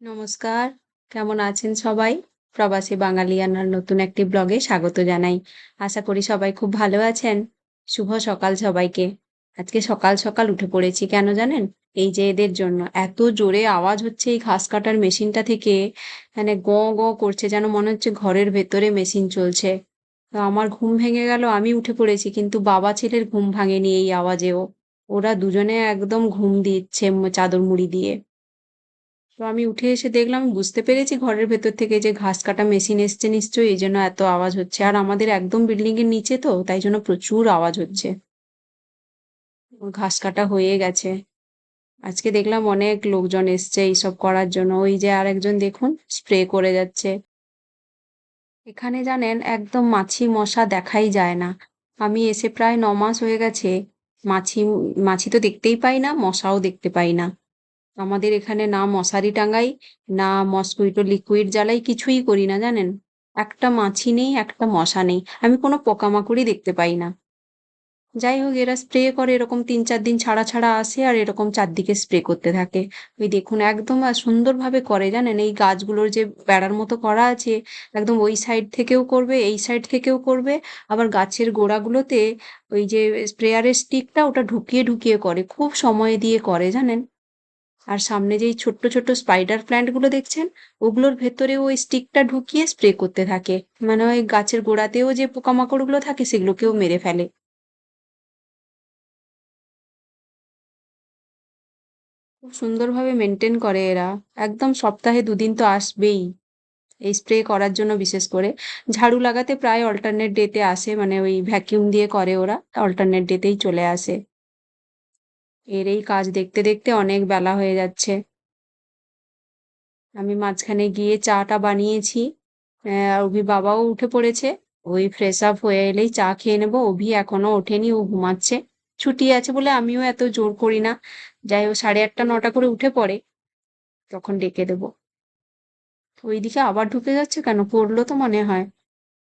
নমস্কার, কেমন আছেন সবাই? প্রবাসী বাঙালিয়ানার নতুন একটি ব্লগে স্বাগত জানাই। আশা করি সবাই খুব ভালো আছেন। শুভ সকাল সবাইকে। আজকে সকাল সকাল উঠে পড়েছি কেন জানেন? এই যে এদের জন্য এত জোরে আওয়াজ হচ্ছে এই ঘাস কাটার মেশিনটা থেকে। মানে গ গ করছে যেন মনে হচ্ছে ঘরের ভেতরে মেশিন চলছে। তো আমার ঘুম ভেঙে গেল, আমি উঠে পড়েছি কিন্তু বাবা ছেলের ঘুম ভাঙেনি এই আওয়াজেও। ওরা দুজনে একদম ঘুম দিচ্ছে চাদর মুড়ি দিয়ে। তো আমি উঠে এসে দেখলাম, বুঝতে পেরেছি ঘরের ভেতর থেকে যে ঘাস কাটা মেশিন এসছে নিশ্চয়ই, এই জন্য এত আওয়াজ হচ্ছে। আর আমাদের একদম বিল্ডিং এর নিচে তো, তাই জন্য প্রচুর আওয়াজ হচ্ছে। ঘাস কাটা হয়ে গেছে। আজকে দেখলাম অনেক লোকজন এসছে এইসব করার জন্য। ওই যে আর একজন দেখুন স্প্রে করে যাচ্ছে। এখানে জানেন, একদম মাছি মশা দেখাই যায় না। আমি এসে প্রায় ন মাস হয়ে গেছে, মাছি মাছি তো দেখতেই পাই না, মশাও দেখতে পাই না। আমাদের এখানে না মশারি টাঙাই, না মসকুইটো লিকুইড জ্বালাই কিছুই করি না, জানেন? একটা মাছি নেই, একটা মশা নেই। আমি কোনো পোকামাকড়ই দেখতে পাই না। যাই হোক, এরা স্প্রে করে, এরকম তিন চার দিন ছাড়া ছাড়া আসে আর এরকম চারদিকে স্প্রে করতে থাকে। ওই দেখুন, একদম সুন্দরভাবে করে, জানেন? এই গাছগুলোর যে বেড়ার মতো করা আছে, একদম ওই সাইড থেকেও করবে, এই সাইড থেকেও করবে। আবার গাছের গোড়াগুলোতে ওই যে স্প্রেয়ারের স্টিকটা ওটা ঢুকিয়ে ঢুকিয়ে করে, খুব সময় দিয়ে করে, জানেন? আর সামনে যেই ছোট্ট ছোট্ট স্পাইডার প্ল্যান্টগুলো দেখছেন, ওগুলোর ভেতরে ওই স্টিকটা ঢুকিয়ে স্প্রে করতে থাকে। মানে ওই গাছের গোড়াতেও যে পোকামাকড়গুলো থাকে, সেগুলোকেও মেরে ফেলে। খুব সুন্দরভাবে মেনটেন করে এরা। একদম সপ্তাহে দুদিন তো আসবেই। এই স্প্রে করার জন্য বিশেষ করে। ঝাড়ু লাগাতে প্রায় অল্টারনেট ডেতে আসে মানে ওই ভ্যাকিউম দিয়ে করে ওরা অল্টারনেট ডেতেই চলে আসে। এর এই কাজ দেখতে দেখতে অনেক বেলা হয়ে যাচ্ছে। আমি মাঝখানে গিয়ে চাটা বানিয়েছি। অভি বাবাও উঠে পড়েছে। ওই ফ্রেশ আপ হয়ে এলেই চা খেয়ে নেব। অভি এখনও ওঠেনি, ও ঘুমাচ্ছে। ছুটি আছে বলে আমিও এত জোর করি না। যাই হোক, সাড়ে আটটা, নটা করে উঠে পড়ে। তখন ডেকে দেবো। ওইদিকে আবার ঢুকে যাচ্ছে কেন? পড়ল তো মনে হয়।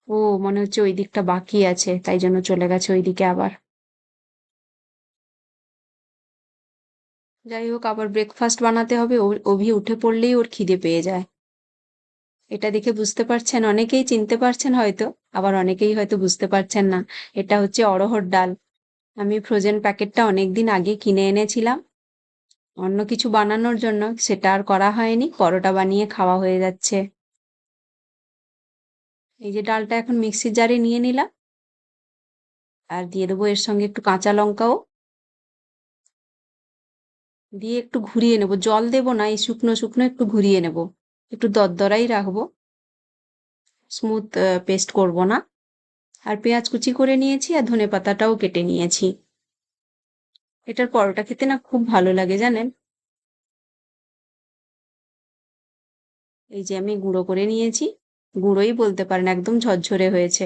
ও, মনে হচ্ছে ওই দিকটা বাকি আছে, তাই জন্য চলে গেছে ওইদিকে আবার। যাই হোক, আবার ব্রেকফাস্ট বানাতে হবে। অভি উঠে পড়লেই ওর খিদে পেয়ে যায়। এটা দেখে বুঝতে পারছেন, অনেকেই চিনতে পারছেন হয়তো, আবার অনেকেই হয়তো বুঝতে পারছেন না। এটা হচ্ছে অড়হর ডাল। আমি ফ্রোজেন প্যাকেটটা অনেকদিন আগে কিনে এনেছিলাম। অন্য কিছু বানানোর জন্য সেটা আর করা হয়নি, পরোটা বানিয়ে খাওয়া হয়ে যাচ্ছে। এই যে ডালটা এখন মিক্সির জারে নিয়ে নিলাম। আর দিয়ে দেবো এর সঙ্গে একটু কাঁচা লঙ্কাও। দিয়ে একটু ঘুরিয়ে নেব। জল দেব না, এই শুকনো শুকনো একটু ঘুরিয়ে নেব। একটু দরদরাই রাখব। স্মুথ পেস্ট করব না। আর পেঁয়াজ কুচি করে নিয়েছি আর ধনে পাতাটাও কেটে নিয়েছি। এটার পরোটা খেতে না খুব ভালো লাগে, জানেন? এই যে আমি গুঁড়ো করে নিয়েছি। গুঁড়োই বলতে পারেন, একদম ঝরঝরে হয়েছে।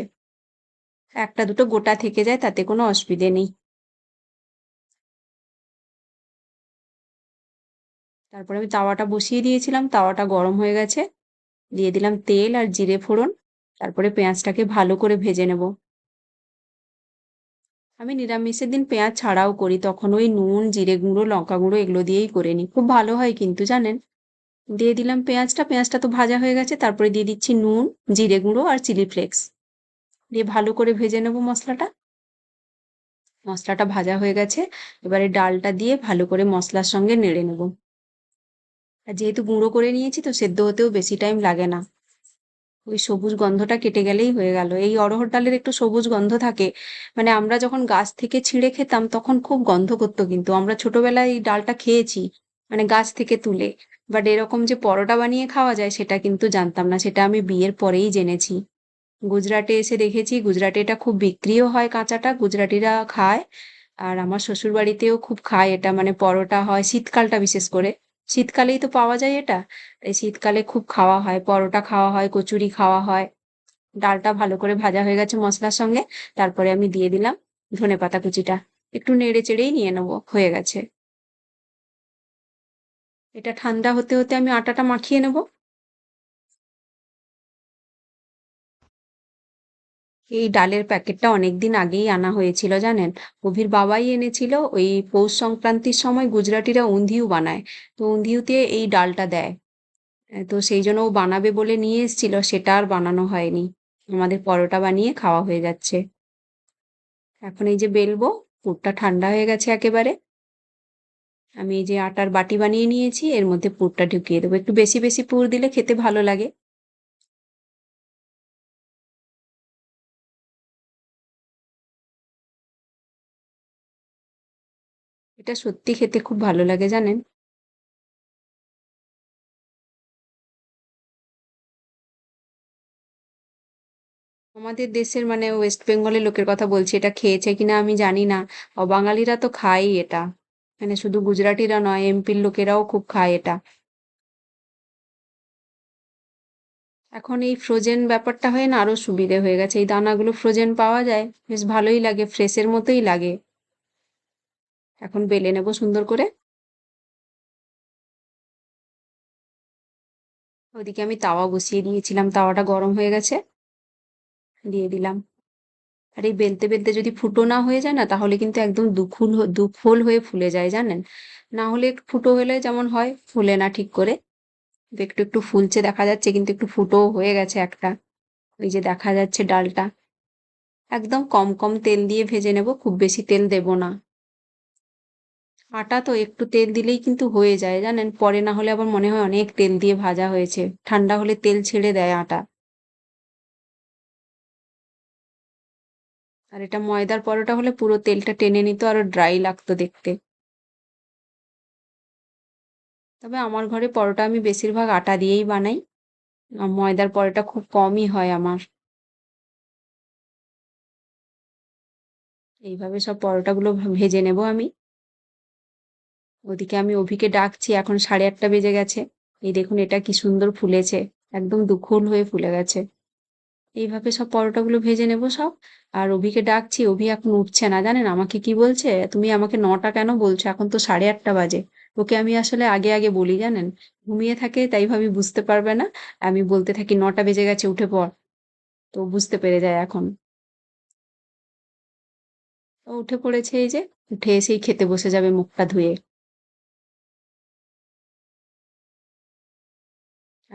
একটা দুটো গোটা থেকে যায়, তাতে কোনো অসুবিধে নেই। তারপরে আমি তাওয়াটা বসিয়ে দিয়েছিলাম, তাওয়াটা গরম হয়ে গেছে। দিয়ে দিলাম তেল আর জিরে ফোড়ন, তারপরে পেঁয়াজটাকে ভালো করে ভেজে নেব। আমি নিরামিষের দিন পেঁয়াজ ছাড়াও করি, তখন ওই নুন, জিরে গুঁড়ো, লঙ্কা গুঁড়ো এগুলো দিয়েই করে নিই। খুব ভালো হয় কিন্তু, জানেন? দিয়ে দিলাম পেঁয়াজটা পেঁয়াজটা তো ভাজা হয়ে গেছে, তারপরে দিয়ে দিচ্ছি নুন, জিরে গুঁড়ো আর চিলি ফ্লেক্স। দিয়ে ভালো করে ভেজে নেব মশলাটা। মশলাটা ভাজা হয়ে গেছে, এবারে ডালটা দিয়ে ভালো করে মশলার সঙ্গে নেড়ে নেব। আর যেহেতু গুঁড়ো করে নিয়েছি তো সেদ্ধ হতেও বেশি টাইম লাগে না। ওই সবুজ গন্ধটা কেটে গেলেই হয়ে গেল। এই অড়হর ডালের একটু সবুজ গন্ধ থাকে। মানে আমরা যখন গাছ থেকে ছিঁড়ে খেতাম তখন খুব গন্ধ করতো কিন্তু। আমরা ছোটবেলায় এই ডালটা খেয়েছি মানে গাছ থেকে তুলে। বাট এরকম যে পরোটা বানিয়ে খাওয়া যায় সেটা কিন্তু জানতাম না। সেটা আমি বিয়ের পরেই জেনেছি। গুজরাটে এসে দেখেছি, গুজরাটে এটা খুব বিক্রিও হয় কাঁচাটা। গুজরাটিরা খায়। আর আমার শ্বশুর বাড়িতেও খুব খায় এটা। মানে পরোটা হয় শীতকালটা বিশেষ করে। শীতকালেই তো পাওয়া যায় এটা। এই শীতকালে খুব খাওয়া হয়, পরোটা খাওয়া হয়, কচুরি খাওয়া হয়। ডালটা ভালো করে ভাজা হয়ে গেছে মশলার সঙ্গে। তারপরে আমি দিয়ে দিলাম ধনে পাতা কুচিটা। একটু নেড়ে চেড়েই নিয়ে নেব, হয়ে গেছে। এটা ঠান্ডা হতে হতে আমি আটাটা মাখিয়ে নেব। এই ডালের প্যাকেটটা অনেকদিন আগেই আনা হয়েছিল, জানেন? গভীর বাবাই এনেছিল, ওই পৌষ সংক্রান্তির সময় গুজরাটিরা উন্ধিউ বানায়, তো উন্ধিউতে এই ডালটা দেয়। তো সেই জন্য ও বানাবে বলে নিয়ে এসেছিল, সেটা আর বানানো হয়নি। আমাদের পরোটা বানিয়ে খাওয়া হয়ে যাচ্ছে। এখন এই যে বেলবো, পুরটা ঠান্ডা হয়ে গেছে একেবারে। আমি এই যে আটার বাটি বানিয়ে নিয়েছি, এর মধ্যে পুরটা ঢুকিয়ে দেবো। একটু বেশি বেশি পুর দিলে খেতে ভালো লাগে। এটা সত্যি খেতে খুব ভালো লাগে, জানেন? আমাদের দেশের মানে ওয়েস্ট বেঙ্গলের লোকের কথা বলছি, এটা খেয়েছে কিনা আমি জানি না। বাঙালিরা তো খায়ই এটা। মানে শুধু গুজরাটিরা নয়, এমপির লোকেরাও খুব খায় এটা। এখন এই ফ্রোজেন ব্যাপারটা হয়ে না আরও সুবিধে হয়ে গেছে। এই দানাগুলো ফ্রোজেন পাওয়া যায়, বেশ ভালোই লাগে ফ্রেশের মতোই লাগে। এখন বেলে নেব সুন্দর করে। ওদিকে আমি তাওয়া বসিয়ে দিয়েছিলাম, তাওয়াটা গরম হয়ে গেছে। দিয়ে দিলাম। আর এই বেলতে বেলতে যদি ফুটো না হয়ে যায় না, তাহলে কিন্তু একদম দুফুল দুফোল হয়ে ফুলে যায়, জানেন? না হলে ফুটো হলে যেমন হয়, ফুলে না ঠিক করে। একটু একটু ফুলছে দেখা যাচ্ছে, কিন্তু একটু ফুটো হয়ে গেছে একটা। ওই যে দেখা যাচ্ছে ডালটা। একদম কম কম তেল দিয়ে ভেজে নেব, খুব বেশি তেল দেব না। আটা তো একটু তেল দিলেই কিন্তু হয়ে যায়, জানেন? পরে না হলে আবার মনে হয় অনেক তেল দিয়ে ভাজা হয়েছে। ঠান্ডা হলে তেল ছেড়ে দেয় আটা। আর এটা ময়দার পরোটা হলে পুরো তেলটা টেনে নিত, আরও ড্রাই লাগতো দেখতে। তবে আমার ঘরে পরোটা আমি বেশিরভাগ আটা দিয়েই বানাই। ময়দার পরোটা খুব কমই হয় আমার। এইভাবে সব পরোটাগুলো ভেজে নেব আমি। ওদিকে আমি অভিকে ডাকছি, এখন সাড়ে আটটা বেজে গেছে। এই দেখুন, এটা কি সুন্দর ফুলেছে। একদম দুখুল হয়ে ফুলে গেছে। এইভাবে সব পরোটাগুলো ভেজে নেব সব। আর অভিকে ডাকছি, অভি এখন উঠছে না, জানেন? আমাকে কি বলছে? তুমি আমাকে নটা কেন বলছো? এখন তো সাড়ে আটটা বাজে। ওকে আমি আসলে আগে আগে বলি, জানেন? ঘুমিয়ে থাকে, তাই ভাবি বুঝতে পারবে না। আমি বলতে থাকি, নটা বেজে গেছে, উঠে পড়। তো বুঝতে পেরে যায় এখন। উঠে পড়েছে, এই যে। উঠে এসেই খেতে বসে যাবে মুখটা ধুয়ে।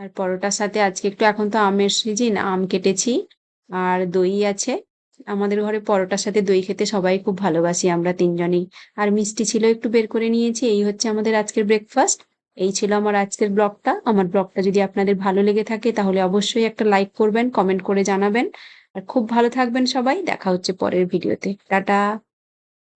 আর পরোটার সাথে আজকে একটু এখন তো আমের সিজিন, আম কেটেছি। আর দই আছে। আমাদের ঘরে পরোটার সাথে দই খেতে সবাই খুব ভালোবাসি, আমরা তিনজনেই। আর মিষ্টি ছিল একটু বের করে নিয়েছি, এই হচ্ছে আমাদের আজকের ব্রেকফাস্ট এই ছিল আমার আজকের ব্লগটা। আমার ব্লগটা যদি আপনাদের ভালো লেগে থাকে, তাহলে অবশ্যই একটা লাইক করবেন কমেন্ট করে জানাবেন। আর খুব ভালো থাকবেন সবাই, দেখা হচ্ছে পরের ভিডিওতে টাটা!